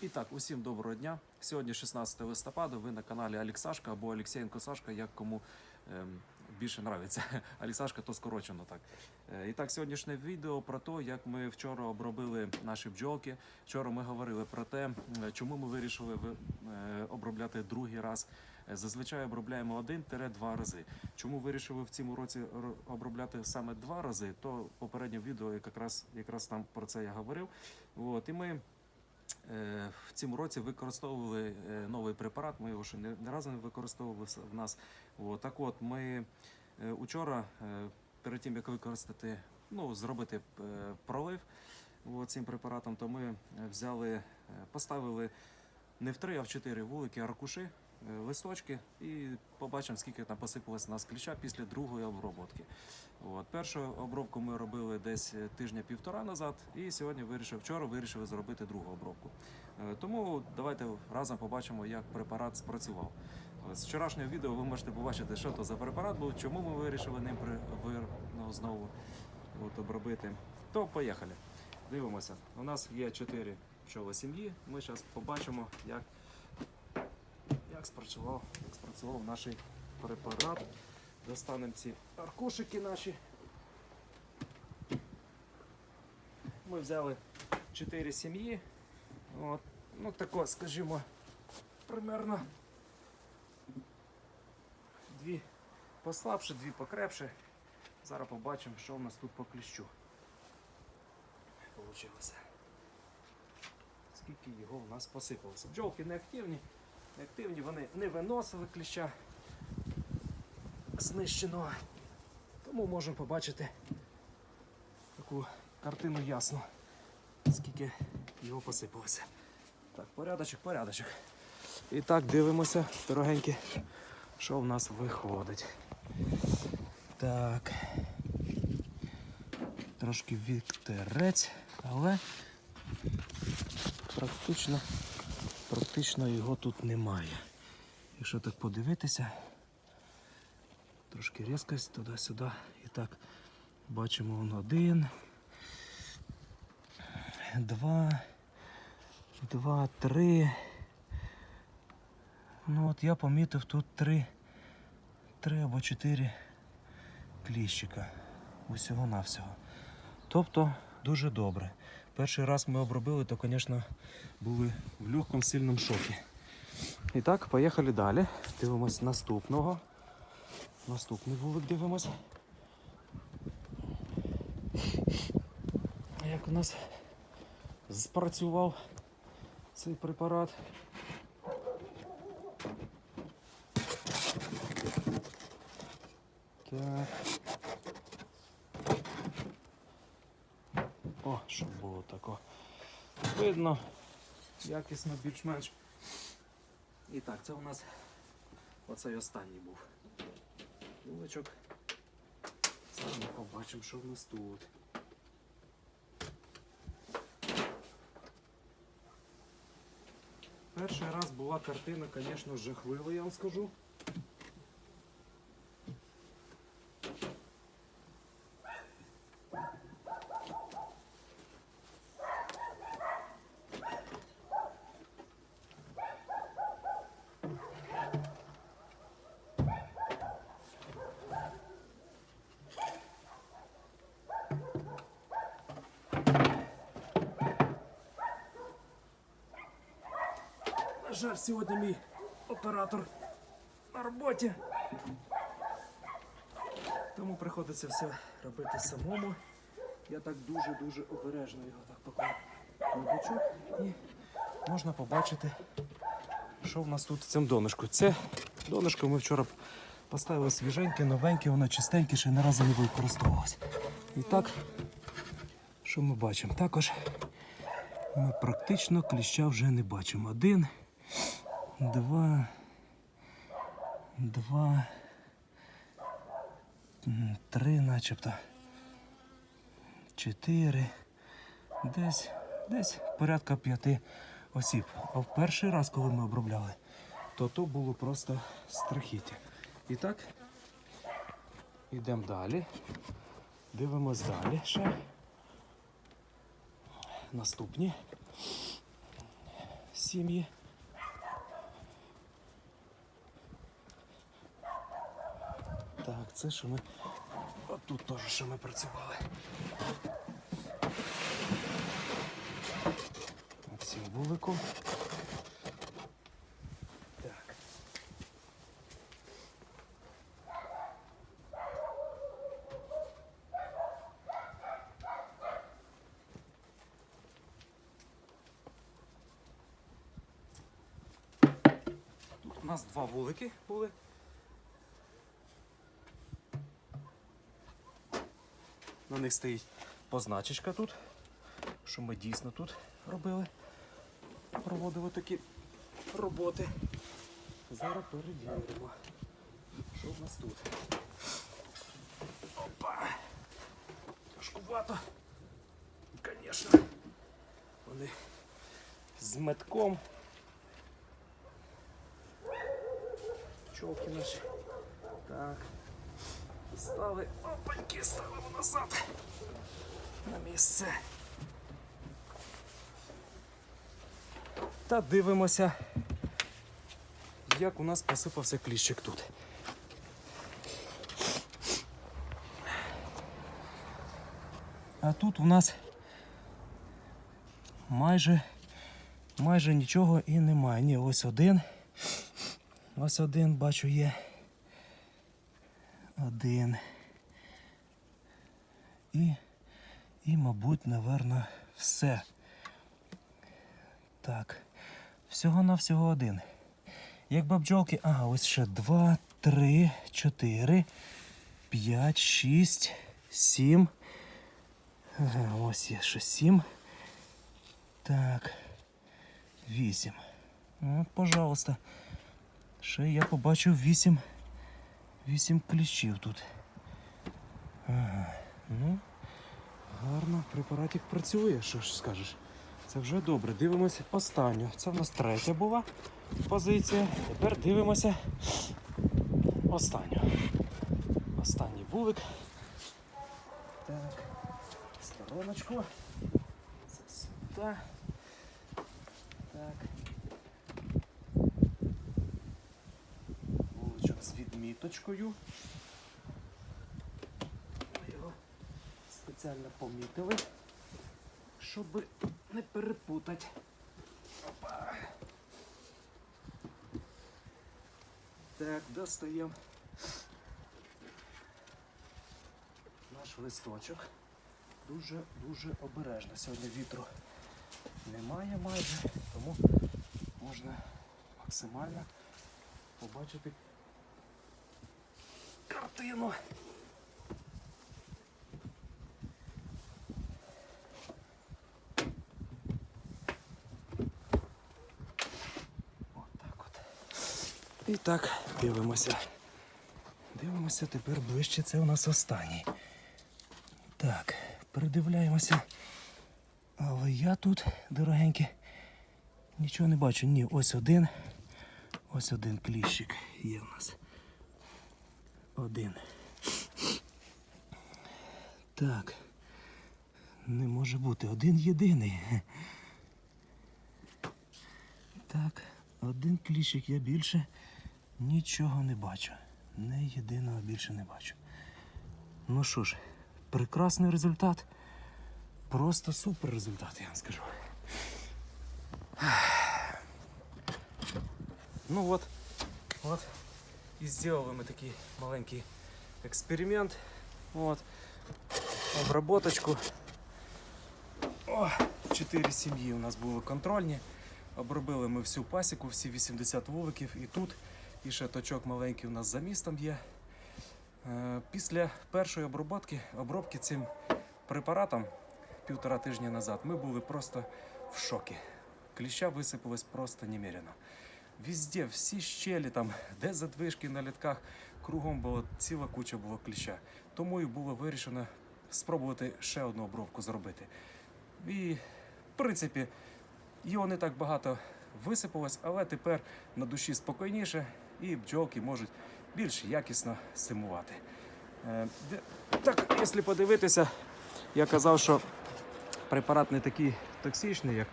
І так, усім доброго дня. Сьогодні 16 листопада. Ви на каналі Аліксашка або Олексієнко Сашка, як кому ем, більше нравиться. Аліксашка то скорочено так. Е, І так, сьогоднішнє відео про те, як ми вчора обробили наші бджолки. Вчора ми говорили про те, чому ми вирішили ви- е, обробляти другий раз. Е, Зазвичай обробляємо один-два рази. Чому вирішили в цьому році обробляти саме два рази? То попереднє відео якраз якраз там про це я говорив. От, і ми В цьому році використовували е, новий препарат. Ми його ще не, разу не використовували в нас. От, так от, ми е, учора, е, перед тим як використати, ну, зробити е, пролив от, цим препаратом, то ми е, взяли, е, поставили не в три, а в чотири вулики аркуші, е, листочки, і побачимо, скільки там посипалось у нас кліща після другої обробки. От, першу обробку ми робили десь е, тижня-півтора назад, і сьогодні вирішив, вчора вирішили зробити другу обробку. Е, Тому давайте разом побачимо, як препарат спрацював. З вчорашнього відео ви можете побачити, що то за препарат був, чому ми вирішили ним при, вир, ну, знову от, обробити. То поїхали. Дивимося. У нас є чотири пчоли сім'ї. Ми зараз побачимо, як, спрацював, як спрацював наш препарат. Достанемо ці аркушики наші. Ми взяли 4 сім'ї. От, ну тако, скажімо, примерно дві послабше, дві покрепше. Зараз побачимо, що в нас тут по кліщу. Получилося. Скільки його в нас посипалося. Бджолки не активні, вони не виносили кліща знищеного. Тому можемо побачити таку картину ясно, скільки його посипалося. Так, порядочок, порядочок. І так дивимося, дорогенькі, що в нас виходить. Так. Трошки вітерець, але практично, практично його тут немає. Якщо так подивитися, трошки різкость туди-сюди. І так, бачимо он один, два, два, три. Ну от я помітив тут три, три або чотири кліщика. Усього навсього. Тобто дуже добре. Перший раз ми обробили, то, звісно, були в легкому сильному шокі. І так, поїхали далі. Дивимось наступного. Наступний вулик дивимось. Як у нас спрацював цей препарат. Так. О, щоб було видно, якісно більш-менш. І так, це у нас оцей останній був вуличок. Ми побачимо, що в нас тут. Перший раз була картина, звісно, жахлива, я вам скажу. Жаль, сьогодні мій оператор на роботі. Тому приходиться все робити самому. Я так дуже-дуже обережно його так бочок і можна побачити, що в нас тут в цьому донышку. Це донышко ми вчора поставили свіженьке, новеньке, воно чистеньке, ще ні разу не використовувалось. І так, що ми бачимо? Також ми практично кліща вже не бачимо. Один, два, два, три начебто. Чотири. Десь, десь порядка п'яти осіб. А в перший раз, коли ми обробляли, то то було просто страхіття. І так, йдемо далі. Дивимось далі ще. Наступні сім'ї. Так, це що ми. От тут теж що ми працювали. Цим вуликом. Так. Тут у нас два вулики були. На них стоїть позначечка тут, що ми дійсно тут робили. Проводили такі роботи. Зараз перевіримо. Що в нас тут? Опа! Тяжкувато. Звісно. Вони з метком. Пчолки наші. Так. Стали. Опаньки, ставимо назад. На місце. Та дивимося, як у нас посипався кліщик тут. А тут у нас майже, майже нічого і немає. Ні, ось один. Ось один, бачу, є. Один. І, і мабуть, напевно, все. Так. Всього-навсього один. Якби бджолки. Ага, ось ще два, три, чотири, п'ять, шість, сім. Ось є ще сім. Так. Вісім. От, пожалуйста. Ще я побачив вісім. Вісім кліщів тут. Ага. Ну, гарно, препаратик працює, що ж скажеш. Це вже добре. Дивимося останню. Це в нас третя була позиція. Тепер дивимося останню. Останній вулик. Так. Стороночку. Це сюди. Так. Відміточкою. Ми його спеціально помітили щоб не перепутати. Опа. Так, достаємо наш листочок. Дуже-дуже обережно. Сьогодні вітру немає майже, тому можна максимально побачити от. І так, дивимося. Дивимося тепер ближче. Це у нас останній. Так, передивляємося. Але я тут, дорогенькі, нічого не бачу. Ні, ось один. Ось один кліщик є у нас. Один. Так. Не може бути. Один єдиний. Так, один кліщик я більше нічого не бачу. Не єдиного більше не бачу. Ну що ж, прекрасний результат. Просто супер результат, я вам скажу. Ну от, от. І зробили ми такий маленький експеримент. От. Обработочку. О, чотири сім'ї у нас були контрольні. Обробили ми всю пасіку, всі 80 вуликів і тут. І ще точок маленький у нас за містом є. Е, Після першої обробки, обробки цим препаратом півтора тижня назад ми були просто в шокі. Кліща висипалось просто немерено. Везде, всі щелі, там, де задвижки на літках, кругом була ціла куча було кліща. Тому і було вирішено спробувати ще одну обробку зробити. І, в принципі, його не так багато висипалось, але тепер на душі спокійніше і бджолки можуть більш якісно симувати. Е, Так, якщо подивитися, я казав, що препарат не такий токсичний, як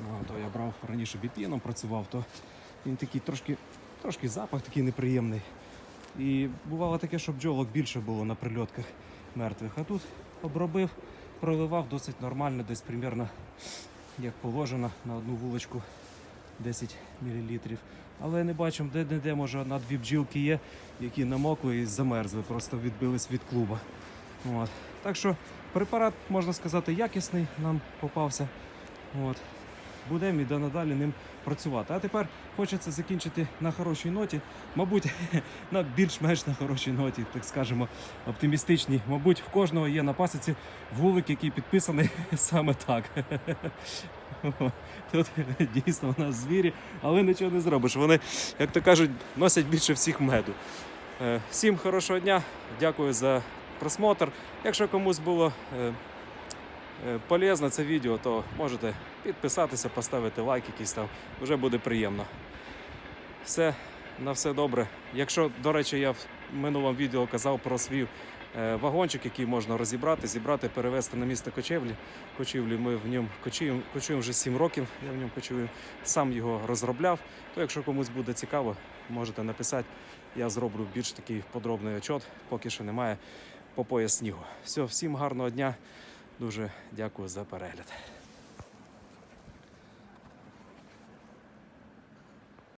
А, то я брав раніше біпіном, працював, то він такий трошки, трошки запах такий неприємний. І бувало таке, що бджолок більше було на прильотках мертвих. А тут обробив, проливав досить нормально, десь примерно як положено на одну вуличку 10 мл. Але не бачимо, де де, де може одна-дві бджілки є, які намокли і замерзли, просто відбились від клуба. От. Так що препарат, можна сказати, якісний нам попався. От. Будемо і надалі ним працювати. А тепер хочеться закінчити на хорошій ноті. Мабуть, на більш-менш на хорошій ноті, так скажемо, оптимістичній. Мабуть, в кожного є на пасіці вулик, який підписаний саме так. Тут дійсно у нас звірі, але нічого не зробиш. Вони, як то кажуть, носять більше всіх меду. Е, Всім хорошого дня, дякую за просмотр. Якщо комусь було е, е, це відео, то можете підписатися, поставити лайк якийсь там. Вже буде приємно. Все, на все добре. Якщо, до речі, я в минулому відео казав про свій е, вагончик, який можна розібрати, зібрати, перевезти на місто Кочевлі. Кочівлі ми в ньому кочуємо, кочуємо вже 7 років. Я в ньому кочую. Сам його розробляв. То якщо комусь буде цікаво, можете написати. Я зроблю більш такий подробний отчет, поки що немає по пояс снігу. Все, всім гарного дня. Дуже дякую за перегляд.